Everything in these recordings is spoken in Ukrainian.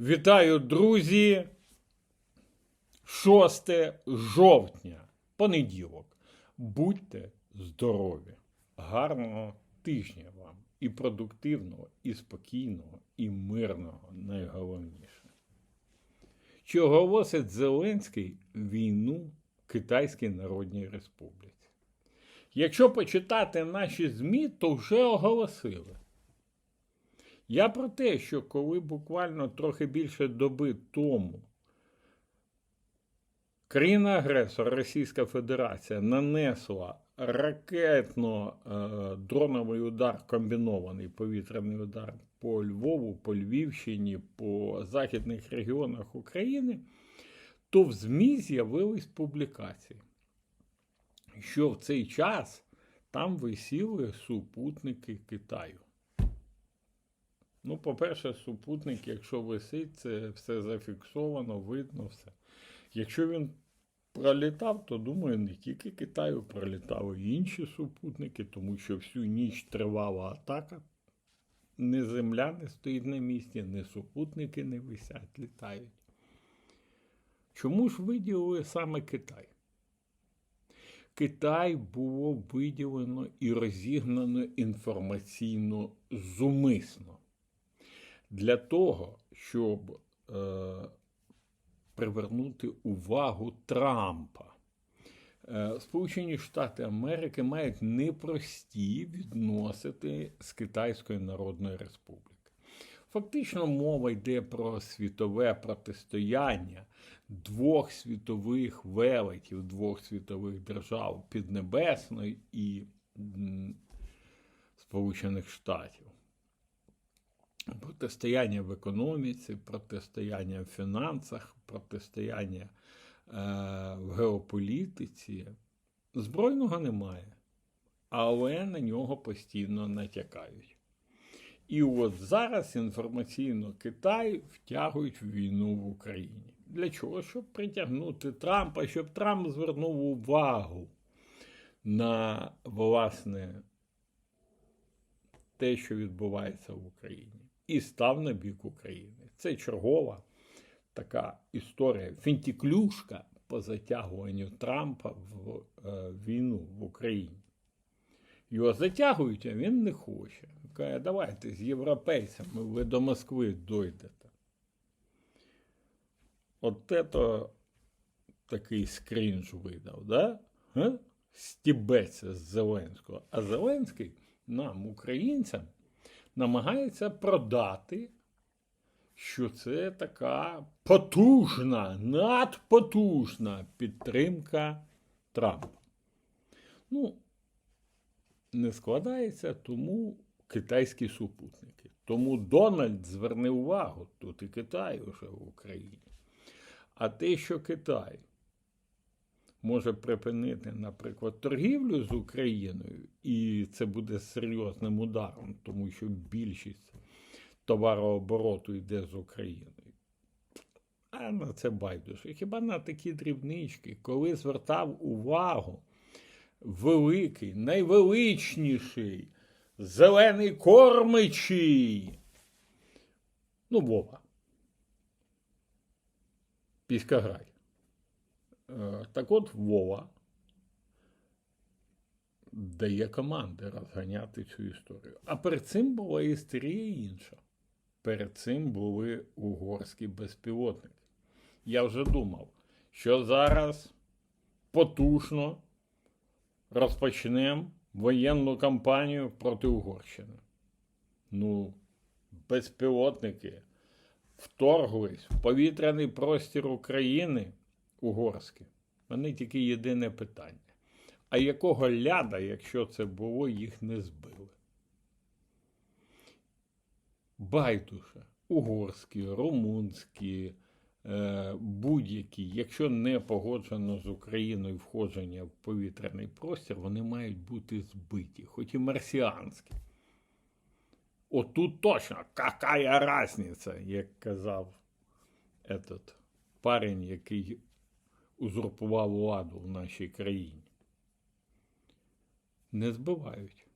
Вітаю, друзі! 6 жовтня, понеділок. Будьте здорові! Гарного тижня вам! І продуктивного, і спокійного, і мирного найголовніше. Чи оголосить Зеленський війну Китайській Народній Республіці? Якщо почитати наші ЗМІ, то вже оголосили. Я про те, що коли буквально трохи більше доби тому країна-агресор Російська Федерація нанесла ракетно-дроновий удар, комбінований повітряний удар по Львову, по Львівщині, по західних регіонах України, то в ЗМІ з'явились публікації, що в цей час там висіли супутники Китаю. Ну, по-перше, супутник, якщо висить, це все зафіксовано, видно все. Якщо він пролітав, то думаю, не тільки Китаю пролітали і інші супутники, тому що всю ніч тривала атака. Не земля не стоїть на місці, не супутники не висять, літають. Чому ж виділили саме Китай? Китай було виділено і розігнано інформаційно зумисно для того, щоб е, привернути увагу Трампа. Е, Сполучені Штати Америки мають непрості відносити з Китайською Народною Республікою. Фактично мова йде про світове протистояння двох світових велетів, двох світових держав Піднебесної і Сполучених Штатів. Протистояння в економіці, протистояння в фінансах, протистояння е, в геополітиці. Збройного немає, але на нього постійно натякають. І от зараз інформаційно Китай втягують в війну в Україні. Для чого? Щоб притягнути Трампа, щоб Трамп звернув увагу на власне те, що відбувається в Україні, і став на бік України. Це чергова така історія, фінтіклюшка по затягуванню Трампа в е, війну в Україні. Його затягують, а він не хоче. Каже, давайте з європейцями ви до Москви дойдете. От це такий скрінж видав, да? Стібеться з Зеленського. А Зеленський нам, українцям, намагається продати, що це така потужна, надпотужна підтримка Трампа. Ну, не складається, тому китайські супутники. Тому Дональд зверне увагу, тут і Китай вже в Україні. А те, що Китай може припинити, наприклад, торгівлю з Україною, і це буде серйозним ударом, тому що більшість товарообороту йде з Україною. А на це байдуже. Хіба на такі дрібнички, коли звертав увагу великий, найвеличніший, зелений кормичий. Ну, Вова. Піськограй. Е, Так от Вова дає команди розганяти цю історію. А перед цим була істерія інша. Перед цим були угорські безпілотники. Я вже думав, що зараз потужно розпочнемо воєнну кампанію проти Угорщини. Ну, безпілотники вторглись в повітряний простір України угорський. У мене тільки єдине питання. А якого ляда, якщо це було, їх не збили? Байдуже, угорські, румунські, е, будь-які, якщо не погоджено з Україною входження в повітряний простір, вони мають бути збиті, хоч і марсіанські. Отут точно, какая разниця, як казав этот парень, який узурпував владу в нашій країні. Не збивають.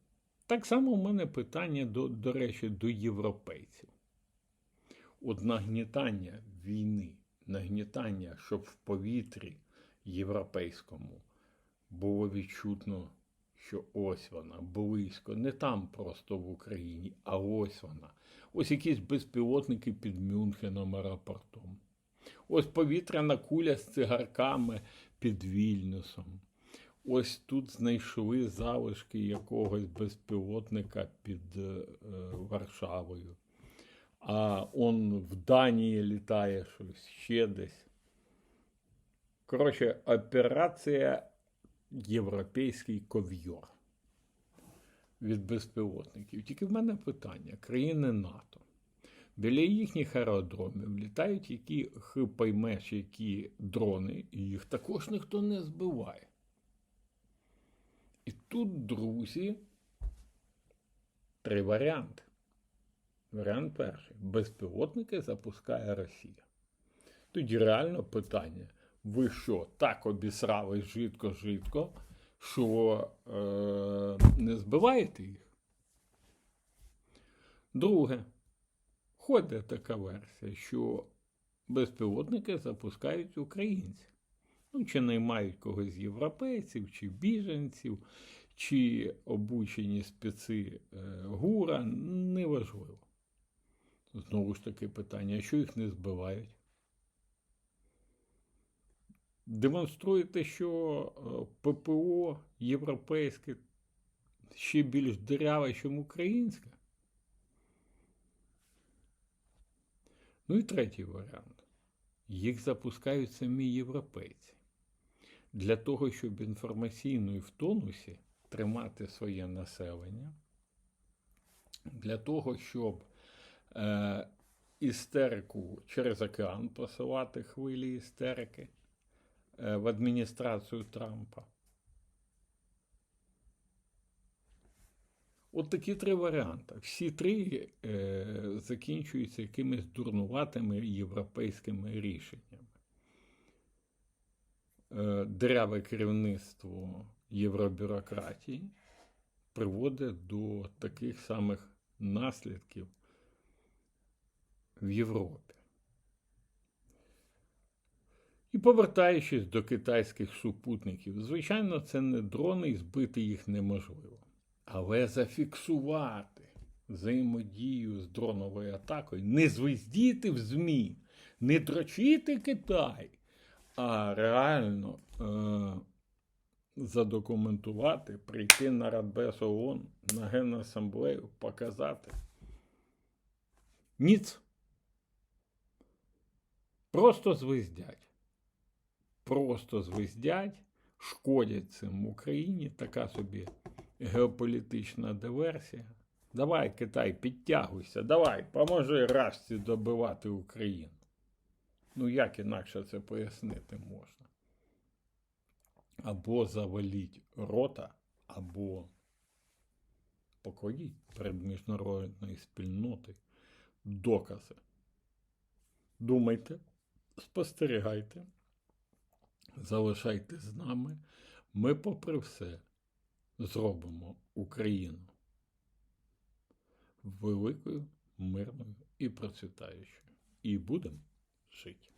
Так само в мене питання, до, до речі, до європейців. От нагнітання війни, нагнітання, щоб в повітрі європейському було відчутно, що ось вона близько, не там просто в Україні, а ось вона. Ось якісь безпілотники під Мюнхеном аеропортом. Ось повітряна куля з цигарками під Вільнюсом. Ось тут знайшли залишки якогось безпілотника під е, Варшавою. А он в Данії літає щось ще десь. Коротше, операція Європейський ков'йор від безпілотників. Тільки в мене питання: країни НАТО. Біля їхніх аеродромів літають які поймеш, які дрони, і їх також ніхто не збиває. І тут, друзі, три варіанти. Варіант перший. Безпілотники запускає Росія. Тоді реально питання: ви що, так обісрались жидко-жидко, що е- не збиваєте їх? Друге, ходить така версія, що безпілотники запускають українці. Ну, чи наймають когось з європейців, чи біженців, чи обучені спеці е, ГУРа, неважливо. Знову ж таки питання, що їх не збивають? Демонструєте, що е, ППО європейське ще більш диряве, ніж українське? Ну і третій варіант. Їх запускають самі європейці. Для того, щоб інформаційно і в тонусі тримати своє населення, для того, щоб е, істерику через океан посилати хвилі істерики е, в адміністрацію Трампа. От такі три варіанти. Всі три е, закінчуються якимись дурнуватими європейськими рішеннями. Е, Деряве керівництво євробюрократії приводить до таких самих наслідків в Європі. І повертаючись до китайських супутників, звичайно, це не дрони, і збити їх неможливо. Але зафіксувати взаємодію з дроновою атакою, не звездіти в ЗМІ, не дрочити Китай, а реально е- задокументувати, прийти на Радбез ООН, на Генасамблею, показати. Ніц. Просто звездять. Просто звездять, шкодять цим Україні, така собі геополітична диверсія. Давай, Китай, підтягуйся, давай, поможи Рашці добивати Україну. Ну, як інакше це пояснити можна? Або заваліть рота, або покладіть перед міжнародною спільнотою докази. Думайте, спостерігайте, залишайтесь з нами. Ми, попри все, зробимо Україну великою, мирною і процвітаючою. І будемо жити.